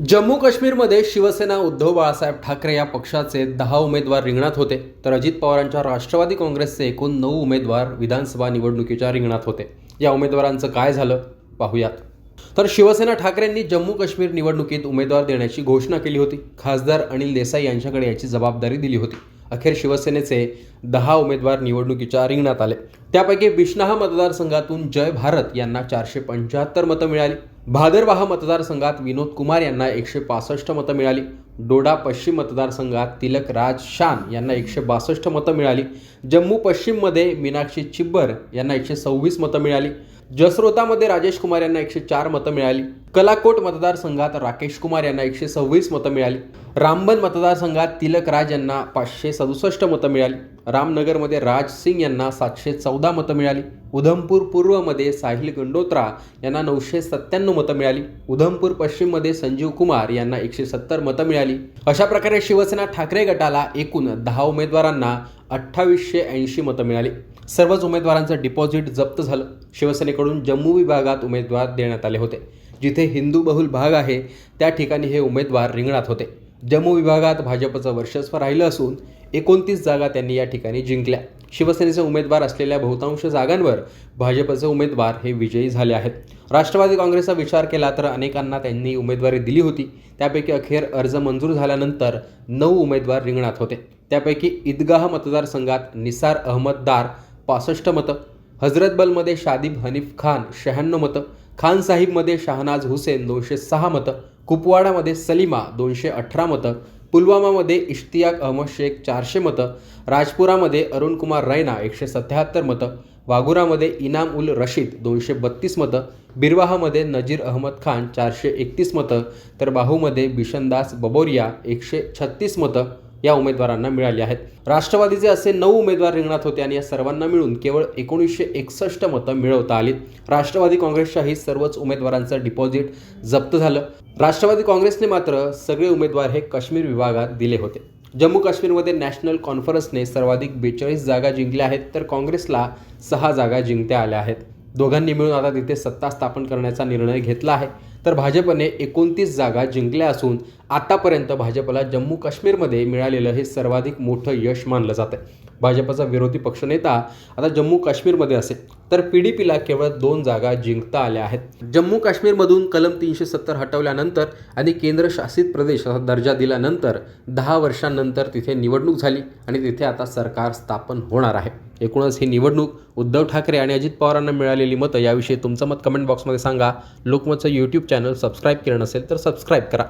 जम्मू काश्मीरमध्ये शिवसेना उद्धव बाळासाहेब ठाकरे या पक्षाचे दहा उमेदवार रिंगणात होते तर अजित पवारांच्या राष्ट्रवादी काँग्रेसचे एकूण नऊ उमेदवार विधानसभा निवडणुकीच्या रिंगणात होते. या उमेदवारांचं काय झालं? पाहूयात. तर शिवसेना ठाकरेंनी जम्मू काश्मीर निवडणुकीत उमेदवार देण्याची घोषणा केली होती. खासदार अनिल देसाई यांच्याकडे याची जबाबदारी दिली होती. अखेर शिवसेनेचे दहा उमेदवार निवडणुकीच्या रिंगणात आले. त्यापैकी बिष्णाहा मतदारसंघातून जय भारत यांना चारशे पंच्याहत्तर मतं मिळाली. भादरवाह मतदारसंघात विनोद कुमार यांना एकशे पासष्ट मतं मिळाली. डोडा पश्चिम मतदारसंघात तिलक राज शान यांना एकशे बासष्ट मतं मिळाली. जम्मू पश्चिममध्ये मीनाक्षी चिब्बर यांना एकशे सव्वीस मतं मिळाली. जसरोतामध्ये राजेश कुमार यांना एकशे चार मतं मिळाली. कलाकोट मतदारसंघात राकेश कुमार यांना एकशे सव्वीस मतं मिळाली. रामबन मतदारसंघात तिलक राज यांना पाचशे सदुसष्ट मतं मिळाली. रामनगरमध्ये राज सिंग यांना सातशे चौदा मतं मिळाली. उधमपूर पूर्वमध्ये साहिल गंडोत्रा यांना नऊशे सत्त्याण्णव मतं मिळाली. उधमपूर पश्चिममध्ये संजीव कुमार यांना एकशे सत्तर मतं मिळाली. अशा प्रकारे शिवसेना ठाकरे गटाला एकूण दहा उमेदवारांना अठ्ठावीसशे ऐंशी मतं मिळाली. सर्वच उमेदवारांचं डिपॉझिट जप्त झालं. शिवसेनेकडून जम्मू विभागात उमेदवार देण्यात आले होते. जिथे हिंदू बहुल भाग आहे त्या ठिकाणी हे उमेदवार रिंगणात होते. जम्मू विभागात भाजपचं वर्चस्व राहिलं असून एकोणतीस जागा त्यांनी या ठिकाणी जिंकल्या. शिवसेनेचे उमेदवार असलेल्या बहुतांश जागांवर भाजपचे उमेदवार हे विजयी झाले आहेत. राष्ट्रवादी काँग्रेसचा विचार केला तर अनेकांना त्यांनी उमेदवारी दिली होती. त्यापैकी अखेर अर्ज मंजूर झाल्यानंतर नऊ उमेदवार रिंगणात होते. त्यापैकी ईदगाह मतदारसंघात निसार अहमद दार पासष्ट मतं हजरतबलमध्ये शादिब हनीफ खान शहाण्णव मतं खान साहिबमध्ये शहानाज हुसेन दोनशे सहा मतं कुपवाडामध्ये सलीमा दोनशे अठरा मतं पुलवामामध्ये इश्तियाक अहमद शेख चारशे मतं राजपुरामध्ये अरुणकुमार रैना एकशे सत्याहत्तर मतं वाघुरामध्ये इनाम उल रशीद दोनशे बत्तीस मतं बिरवाहामध्ये नजीर अहमद खान चारशे एकतीस मतं तर बाहूमध्ये बिशनदास बबोरिया एकशे छत्तीस मतं या उमेदवारांना मिळाली आहेत. राष्ट्रवादीचे असे नऊ उमेदवार रिंगणात होते आणि या सर्वांना मिळून केवळ एकोणीसशे एकसष्ट मतं मिळवता आली राष्ट्रवादी काँग्रेसच्याही सर्वच उमेदवारांचं डिपॉझिट जप्त झालं. राष्ट्रवादी काँग्रेसने मात्र सगळे उमेदवार हे काश्मीर विभागात दिले होते. जम्मू काश्मीरमध्ये नॅशनल कॉन्फरन्सने सर्वाधिक बेचाळीस जागा जिंकल्या आहेत तर काँग्रेसला सहा जागा जिंकत्या आल्या आहेत. दोघांनी मिळून आता तिथे सत्ता स्थापन करण्याचा निर्णय घेतला आहे. तर भाजपने एकोणतीस जागा जिंकल्या असून आतापर्यंत भाजपला जम्मू काश्मीरमध्ये मिळालेलं हे सर्वाधिक मोठं यश मानलं जातं भाजपचा विरोधी पक्षनेता आता जम्मू काश्मीरमध्ये असेल. तर पी डी पीला केवळ दोन जागा जिंकता आल्या आहेत. जम्मू काश्मीरमधून कलम तीनशे सत्तर हटवल्यानंतर आणि केंद्रशासित प्रदेश असा दर्जा दिल्यानंतर दहा वर्षांनंतर तिथे निवडणूक झाली आणि तिथे आता सरकार स्थापन होणार आहे. एकूणच ही निवडणूक उद्धव ठाकरे आणि अजित पवारांना मिळालेली मतं याविषयी तुमचं मत कमेंट बॉक्समध्ये सांगा. लोकमतचं यूट्यूब चॅनल सबस्क्राईब केलं नसेल तर सबस्क्राईब करा.